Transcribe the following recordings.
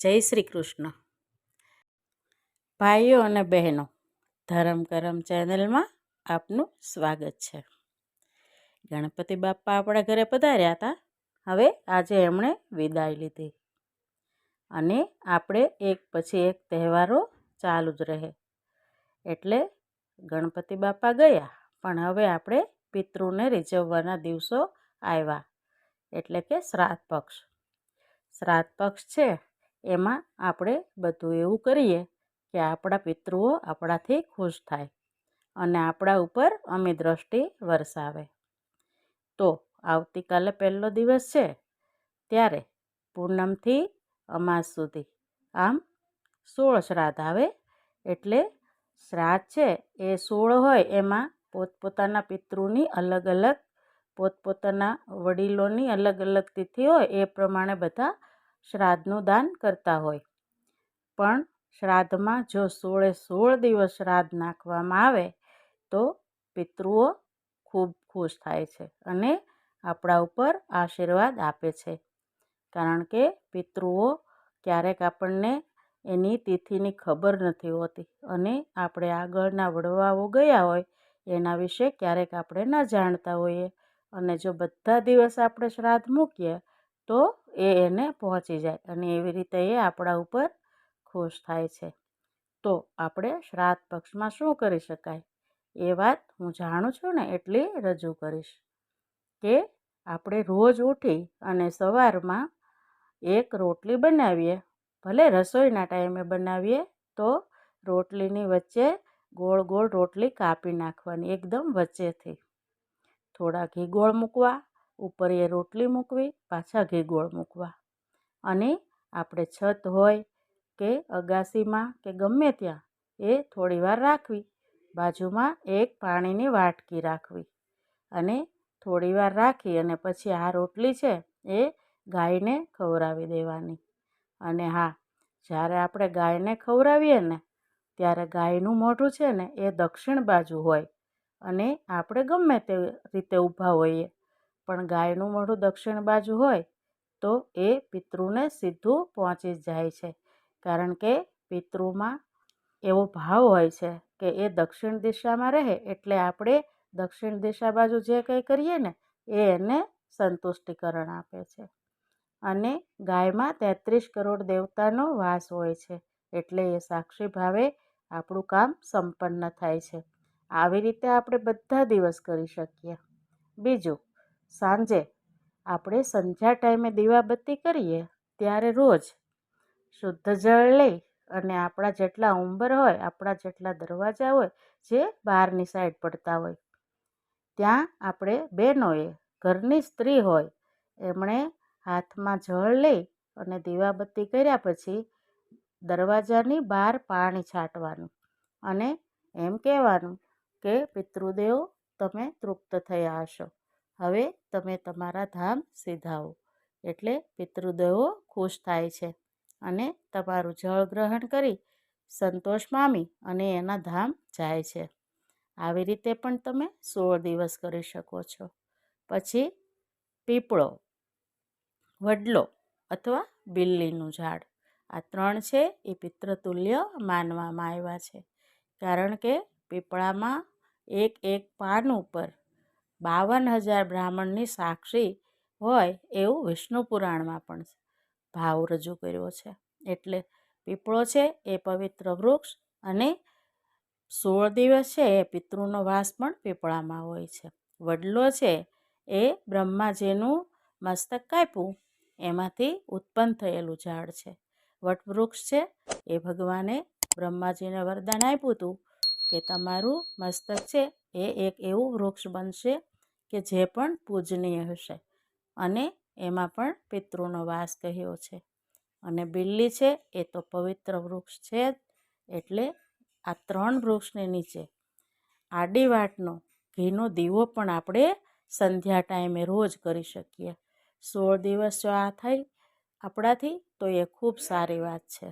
જય શ્રી કૃષ્ણ. ભાઈઓ અને બહેનો, ધરમ કરમ ચેનલમાં આપનું સ્વાગત છે. ગણપતિ બાપ્પા આપણા ઘરે પધાર્યા હતા, હવે આજે એમણે વિદાય લીધી. અને આપણે એક પછી એક તહેવારો ચાલુ જ રહે. એટલે ગણપતિ બાપા ગયા, પણ હવે આપણે પિતૃને રીઝવવાના દિવસો આવ્યા, એટલે કે શ્રાદ્ધ પક્ષ. શ્રાદ્ધ પક્ષ છે એમાં આપણે બધું એવું કરીએ કે આપણા પિતૃઓ આપણાથી ખુશ થાય અને આપણા ઉપર અમી દ્રષ્ટિ વરસાવે. તો આવતીકાલે પહેલો દિવસ છે ત્યારે પૂનમથી અમાસ સુધી. આમ સોળ શ્રાદ્ધ આવે એટલે શ્રાદ્ધ છે એ સોળ હોય એમાં પોતપોતાના પિતૃની અલગ અલગ, પોતપોતાના વડીલોની અલગ અલગ તિથિ હોય એ પ્રમાણે બધા શ્રાદ્ધનું દાન કરતા હોય. પણ શ્રાદ્ધમાં જો સોળે સોળ દિવસ શ્રાદ્ધ નાખવામાં આવે, તો પિતૃઓ ખૂબ ખુશ થાય છે અને આપણા ઉપર આશીર્વાદ આપે છે. કારણ કે પિતૃઓ ક્યારેક આપણને એની તિથિની ખબર નથી હોતી અને આપણે આગળના વડવાઓ ગયા હોય, એના વિશે ક્યારેક આપણે ન જાણતા હોઈએ. અને જો બધા દિવસ આપણે શ્રાદ્ધ મૂકીએ, તો એ એને પહોંચી જાય અને એવી રીતે એ આપણા ઉપર ખુશ થાય છે. તો આપણે શ્રાદ્ધ પક્ષમાં શું કરી શકાય? એ વાત હું જાણું છું ને એટલી રજૂ કરીશ કે આપણે રોજ ઉઠી અને સવારમાં એક રોટલી બનાવીએ, ભલે રસોઈના ટાઈમે બનાવીએ, તો રોટલીની વચ્ચે ગોળ ગોળ રોટલી કાપી નાખવાની, એકદમ વચ્ચેથી. થોડા ઘી ગોળ મૂકવા ઉપર એ રોટલી મૂકવી, પાછા ઘી ગોળ મૂકવા. અને આપણે છત હોય કે અગાસીમાં કે ગમે ત્યાં એ થોડીવાર રાખવી. બાજુમાં એક પાણીની વાટકી રાખવી. અને થોડીવાર રાખી અને પછી આ રોટલી છે એ ગાયને ખવડાવી દેવાની. અને હા, જ્યારે આપણે ગાયને ખવડાવીએ ને, ત્યારે ગાયનું મોઢું છે ને એ દક્ષિણ બાજુ હોય અને આપણે ગમે તે રીતે ઊભા હોઈએ. પણ ગાયનું મોઢું દક્ષિણ બાજુ હોય, તો એ પિતૃને સીધું પહોંચી જાય છે. કારણ કે પિતૃમાં એવો ભાવ હોય છે કે એ દક્ષિણ દિશામાં રહે એટલે આપણે દક્ષિણ દિશા બાજુ જે કંઈ કરીએ ને, એ એને સંતુષ્ટિકરણ આપે છે. અને ગાયમાં તેત્રીસ કરોડ દેવતાનો વાસ હોય છે, એટલે એ સાક્ષી ભાવે આપણું કામ સંપન્ન થાય છે. આવી રીતે આપણે બધા દિવસ કરી શકીએ. બીજું સાંજે આપણે સંધ્યા ટાઈમે દીવાબત્તી કરીએ ત્યારે રોજ શુદ્ધ જળ લઈ અને આપણા જેટલા ઉંબર હોય, આપણા જેટલા દરવાજા હોય, જે બહારની સાઈડ પડતા હોય. ત્યાં આપણે બહેનોએ, ઘરની સ્ત્રી હોય, એમણે હાથમાં જળ લઈ અને દીવાબત્તી કર્યા પછી દરવાજાની બહાર પાણી છાંટવાનું અને એમ કહેવાનું કે, પિતૃદેવ, તમે તૃપ્ત થયા હશો. હવે તમે તમારા ધામ સીધાઓ એટલે પિતૃદેવો ખુશ થાય છે અને તમારું જળ ગ્રહણ કરી સંતોષ પામી અને એના ધામ જાય છે. આવી રીતે પણ તમે સોળ દિવસ કરી શકો છો. પછી પીપળો, વડલો અથવા બિલ્લીનું ઝાડ. આ ત્રણ છે એ પિતૃતુલ્ય માનવામાં આવ્યા છે. કારણ કે પીપળામાં એક એક પાન ઉપર બાવન હજાર બ્રાહ્મણની સાક્ષી હોય એવું વિષ્ણુ પુરાણમાં પણ ભાવ રજૂ કર્યો છે. એટલે પીપળો છે એ પવિત્ર વૃક્ષ અને સોળ દિવસ છે એ પિતૃનો વાસ પણ પીપળામાં હોય છે. વડલો છે એ બ્રહ્માજીનું મસ્તક કાપ્યું. એમાંથી ઉત્પન્ન થયેલું ઝાડ છે. વટવૃક્ષ છે એ ભગવાને બ્રહ્માજીને વરદાન આપ્યું હતું કે તમારું મસ્તક છે એ એક એવું વૃક્ષ બનશે કે જે પણ પૂજનીય હશે અને એમાં પણ પિતૃનો વાસ કહ્યો છે. અને બિલ્લી છે એ તો પવિત્ર વૃક્ષ છે જ, એટલે આ ત્રણ વૃક્ષની નીચે આડી વાટનો ઘીનો દીવો પણ આપણે સંધ્યા ટાઈમે રોજ કરી શકીએ. સોળ દિવસ જો આ થઈ આપણાથી તો એ ખૂબ સારી વાત છે.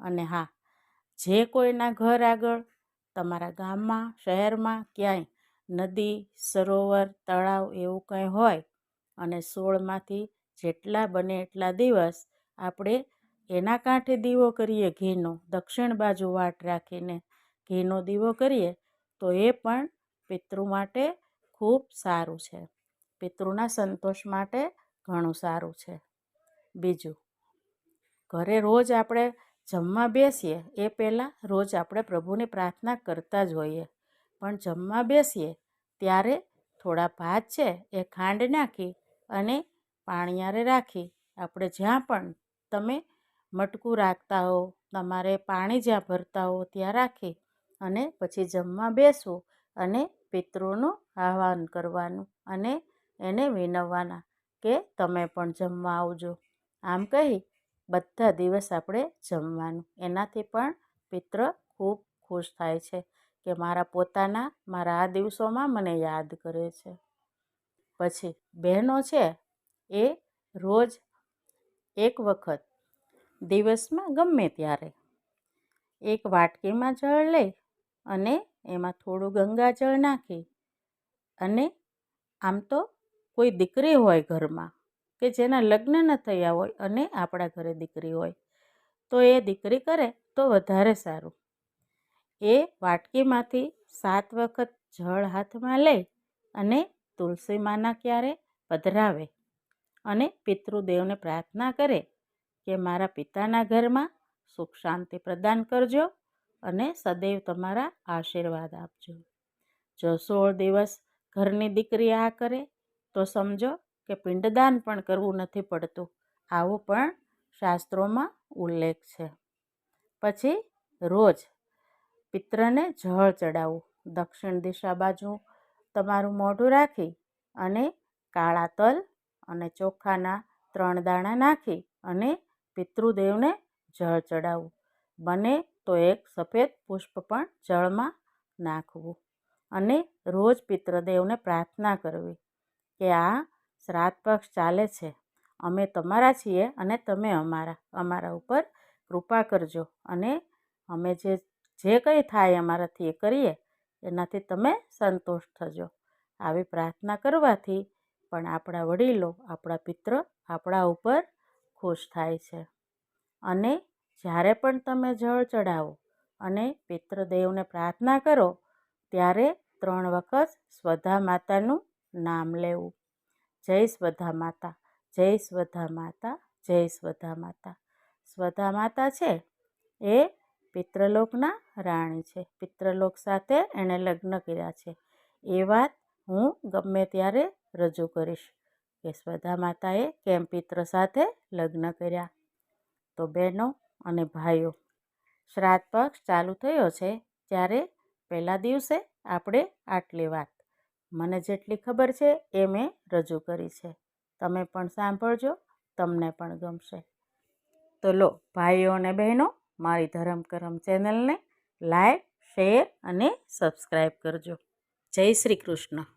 અને હા, જે કોઈના ઘર આગળ તમારા ગામમાં, શહેરમાં ક્યાંય નદી, સરોવર, તળાવ એવું કંઈ હોય અને સોળમાંથી જેટલા બને એટલા દિવસ આપણે એના કાંઠે દીવો કરીએ ઘીનો, દક્ષિણ બાજુ વાટ રાખીને ઘીનો દીવો કરીએ, તો એ પણ પિતૃ માટે ખૂબ સારું છે. પિતૃના સંતોષ માટે ઘણું સારું છે. બીજું, ઘરે રોજ આપણે જમવા બેસીએ એ પહેલાં રોજ આપણે પ્રભુની પ્રાર્થના કરતા જ હોઈએ. પણ જમવા બેસીએ ત્યારે થોડા ભાત છે એ ખાંડ નાખી અને પાણીયારે રાખી. આપણે જ્યાં પણ તમે મટકું રાખતા હો, તમારે પાણી જ્યાં ભરતા હો ત્યાં રાખી અને પછી જમવા બેસવું અને પિતૃનું આહવાન કરવાનું અને એને વિનવવાના કે તમે પણ જમવા આવજો. આમ કહી બધા દિવસ આપણે જમવાનું. એનાથી પણ પિત્ર ખૂબ ખુશ થાય છે કે મારા પોતાના, મારા આ દિવસોમાં મને યાદ કરે છે. પછી બહેનો છે એ રોજ એક વખત દિવસમાં ગમે ત્યારે એક વાટકીમાં જળ લઈ અને એમાં થોડું ગંગાજળ નાખી અને આમ તો કોઈ દીકરી હોય ઘરમાં કે જેના લગ્ન ન થયા હોય અને આપણા ઘરે દીકરી હોય, તો એ દીકરી કરે તો વધારે સારું. એ વાટકીમાંથી સાત વખત જળ હાથમાં લઈ અને તુલસી માના ક્યારે પધરાવે અને પિતૃદેવને પ્રાર્થના કરે કે મારા પિતાના ઘરમાં સુખ શાંતિ પ્રદાન કરજો અને સદૈવ તમારા આશીર્વાદ આપજો. જો સોળ દિવસ ઘરની દીકરી આ કરે, તો સમજો કે પિંડદાન પણ કરવું નથી પડતું. આવું પણ શાસ્ત્રોમાં ઉલ્લેખ છે. પછી રોજ પિત્રને જળ ચડાવવું દક્ષિણ દિશા બાજુ તમારું મોઢું રાખી અને કાળા તલ અને ચોખાના ત્રણ દાણા નાખી અને પિતૃદેવને જળ ચડાવવું બને તો એક સફેદ પુષ્પ પણ જળમાં નાખવું અને રોજ પિતૃદેવને પ્રાર્થના કરવી કે આ શ્રાદ્ધ પક્ષ ચાલે છે. અમે તમારા છીએ અને તમે અમારા અમારા ઉપર કૃપા કરજો અને અમે જે જે કંઈ થાય અમારાથી એ કરીએ, એનાથી તમે સંતોષ થજો. આવી પ્રાર્થના કરવાથી પણ આપણા વડીલો, આપણા પિત્ર આપણા ઉપર ખુશ થાય છે. અને જ્યારે પણ તમે જળ ચડાવો અને પિતૃદેવને પ્રાર્થના કરો, ત્યારે ત્રણ વખત સ્વધા માતાનું નામ લેવું. જય સ્વધા માતા, જય સ્વધા માતા, જય સ્વધા માતા. સ્વધા માતા છે એ પિતૃલોકના રાણી છે. પિતૃલોક સાથે એણે લગ્ન કર્યા છે. એ વાત હું ગમે ત્યારે રજૂ કરીશ કે સ્વધા માતાએ કેમ પિત્ર સાથે લગ્ન કર્યા? તો બહેનો અને ભાઈઓ, શ્રાદ્ધ પક્ષ ચાલુ થયો છે ત્યારે પહેલા દિવસે આપણે આટલી વાત મને જેટલી ખબર છે એ મેં રજૂ કરી છે. તમે પણ સાંભળજો, તમને પણ ગમશે. તો લો, ભાઈઓ અને બહેનો, મારી ધરમ કરમ ચેનલને લાઈક, શેર અને સબસ્ક્રાઈબ કરજો. જય શ્રી કૃષ્ણ.